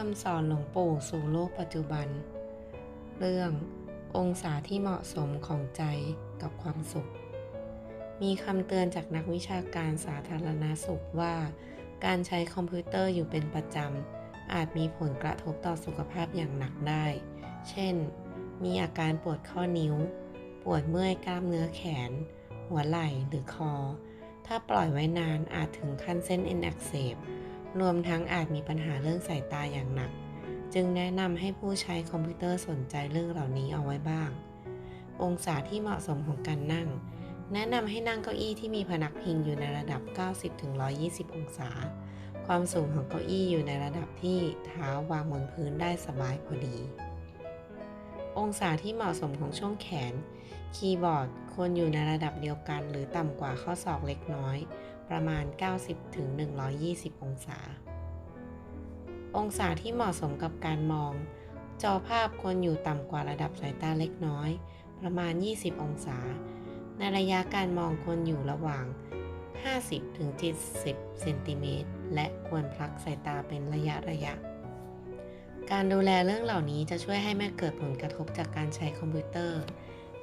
คำสอนหลวงปู่สู่โลกปัจจุบัน เรื่ององศาที่เหมาะสมของใจกับความสุข มีคำเตือนจากนักวิชาการสาธารณสุขว่า การใช้คอมพิวเตอร์อยู่เป็นประจำ อาจมีผลกระทบต่อสุขภาพอย่างหนักได้ เช่น มีอาการปวดข้อนิ้ว ปวดเมื่อยกล้ามเนื้อแขน หัวไหล่หรือคอ ถ้าปล่อยไว้นานอาจถึงขั้นเส้นเอ็นอักเสบ รวมทั้งอาจมีปัญหาเรื่องสายตาอย่างหนัก จึงแนะนำให้ผู้ใช้คอมพิวเตอร์สนใจเรื่องเหล่านี้เอาไว้บ้าง องศาที่เหมาะสมของการนั่ง แนะนำให้นั่งเก้าอี้ที่มีพนักพิงอยู่ในระดับ 90-120 องศา ความสูงของเก้าอี้อยู่ในระดับที่เท้าวางบนพื้นได้สบายพอดี องศาที่เหมาะสมของช่วงแขน คีย์บอร์ดควรอยู่ในระดับเดียวกัน หรือต่ำกว่าข้อศอกเล็กน้อย ประมาณ 90-120 องศา องศาที่เหมาะสมกับการมอง จอภาพควรอยู่ต่ำกว่าระดับสายตาเล็กน้อย ประมาณ 20 องศา ในระยะการมองควรอยู่ระหว่าง 50-70เซนติเมตรและควรพลักสายตาเป็นระยะระยะ การดูแลเรื่องเหล่านี้จะช่วยให้ไม่เกิดผลกระทบจากการใช้คอมพิวเตอร์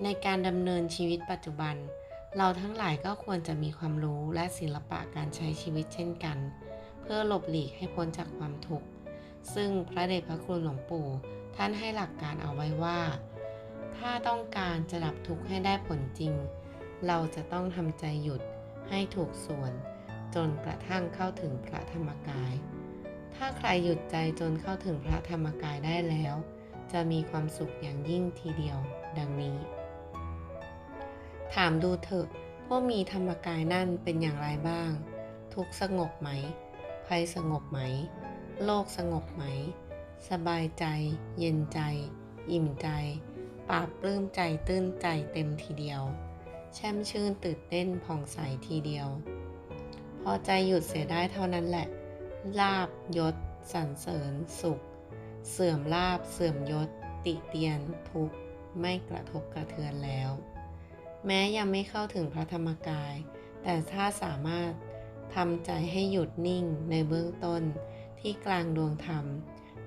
ในการดำเนินชีวิตปัจจุบัน เราทั้งหลายก็ควรจะมีความรู้และศิลปะการใช้ชีวิตเช่นกัน เพื่อหลบหลีกให้พ้นจากความทุกข์ ซึ่งพระเดชพระคุณหลวงปู่ ท่านให้หลักการเอาไว้ว่า ถ้าต้องการจะดับทุกข์ให้ได้ผลจริง เราจะต้องทำใจหยุดให้ถูกส่วน จนกระทั่งเข้าถึงพระธรรมกาย ถ้าใครหยุดใจจนเข้าถึงพระธรรมกายได้แล้ว จะมีความสุขอย่างยิ่งทีเดียว ดังนี้ ถามดูเถอะพวกมีธรรมกายนั่นเป็นอย่างไรบ้าง ทุกสงบไหม ภัยสงบไหม โลกสงบไหม สบายใจ เย็นใจ อิ่มใจปราบปลื้มใจตื้นใจเต็มทีเดียว แช่มชื่นตื่นเต้นผ่องใสทีเดียว พอใจหยุดเสียได้เท่านั้นแหละ ลาบยศสรรเสริญสุข เสื่อมลาบเสื่อมยศ ติเตียนทุกข์ไม่กระทบกระเทือนแล้ว แม้ยังไม่เข้าถึงพระธรรมกาย แต่ถ้าสามารถทำใจให้หยุดนิ่งในเบื้องต้นที่กลางดวงธรรม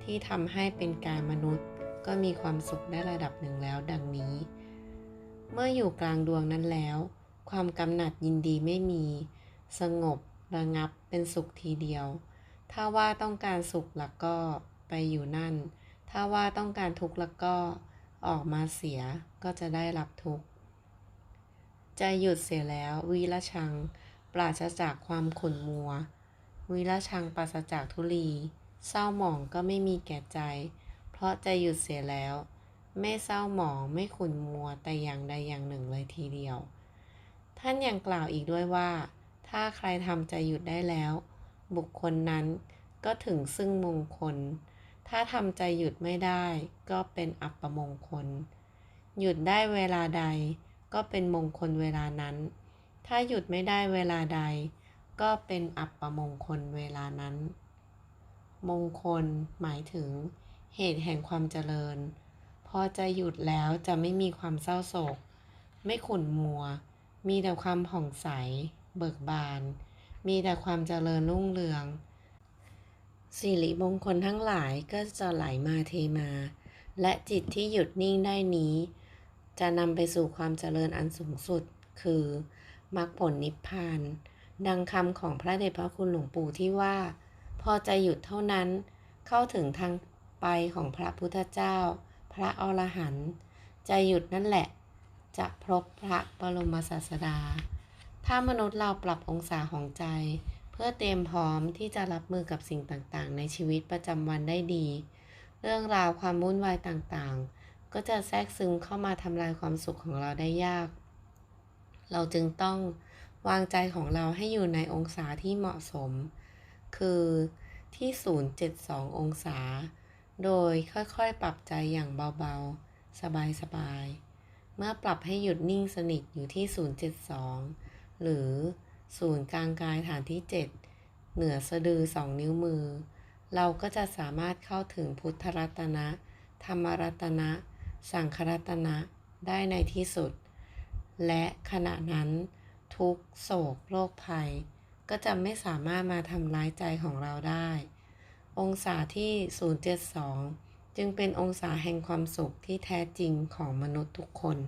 ที่ทำให้เป็นกายมนุษย์ก็มีความสุขได้ระดับหนึ่งแล้วดังนี้ เมื่ออยู่กลางดวงนั้นแล้ว ความกำหนัดยินดีไม่มี สงบระงับเป็นสุขทีเดียว ถ้าว่าต้องการสุขล้วก็ไปอยู่นั่น ถ้าว่าต้องการทุกข์ล้วก็ออกมาเสียก็จะได้รับทุกข์ จหยุดเสียแล้ววิรชัง ปราศจากความขุ่นมัววิรชังปราศจากทุลี เศร้าหมองก็ไม่มีแก่ใจ เพราะจะหยุดเสียแล้ว ไม่เศร้าหมองไม่ขุ่นมัวแต่อย่างใดอย่างหนึ่งเลยทีเดียว ท่านยังกล่าวอีกด้วยว่า ถ้าใครทำใจหยุดได้แล้ว บุคคลนั้นก็ถึงซึ่งมงคล ถ้าทำใจหยุดไม่ได้ ก็เป็นอัปมงคล หยุดได้เวลาใด ก็เป็นมงคลเวลานั้น ถ้าหยุดไม่ได้เวลาใด ก็เป็นอัปมงคลเวลานั้น มงคลหมายถึง เหตุแห่งความเจริญ พอใจหยุดแล้วจะไม่มีความเศร้าโศก ไม่ขุ่นมัว มีแต่ความผ่องใส เบิกบาน มีแต่ความเจริญรุ่งเรืองสิริมงคลทั้งหลายก็จะไหลมาเทมา และจิตที่หยุดนิ่งได้นี้ จะนำไปสู่ความเจริญอันสูงสุด คือมรรคผลนิพพาน ดังคำของพระเดชพระคุณหลวงปู่ที่ว่า พอใจหยุดเท่านั้น เข้าถึงทางไปของพระพุทธเจ้า พระอรหันต์ใจหยุดนั่นแหละ จะพบพระบรมศาสดา ถ้ามนุษย์เราปรับองศาของใจ เพื่อเตรียมพร้อมที่จะรับมือกับสิ่งต่างๆ ในชีวิตประจำวันได้ดี เรื่องราวความวุ่นวายต่างๆ ก็จะแทรกซึมเข้ามาทำลายความสุขของเราได้ยาก เราจึงต้องวางใจของเราให้อยู่ในองศาที่เหมาะสม คือที่ 072 องศา โดยค่อยๆ ปรับใจอย่างเบาๆ สบายๆ เมื่อปรับให้หยุดนิ่งสนิทอยู่ที่ 072 หรือศูนย์กลางกายฐานที่ 7 เหนือสะดือสองนิ้วมือ เราก็จะสามารถเข้าถึงพุทธรัตนะ ธรรมรัตนะ สังครัตนะได้ในที่สุด และขณะนั้นทุกโศกโรคภัย ก็จะไม่สามารถมาทำร้ายใจของเราได้ องศาที่ 072 จึงเป็นองศาแห่งความสุขที่แท้จริงของมนุษย์ทุกคน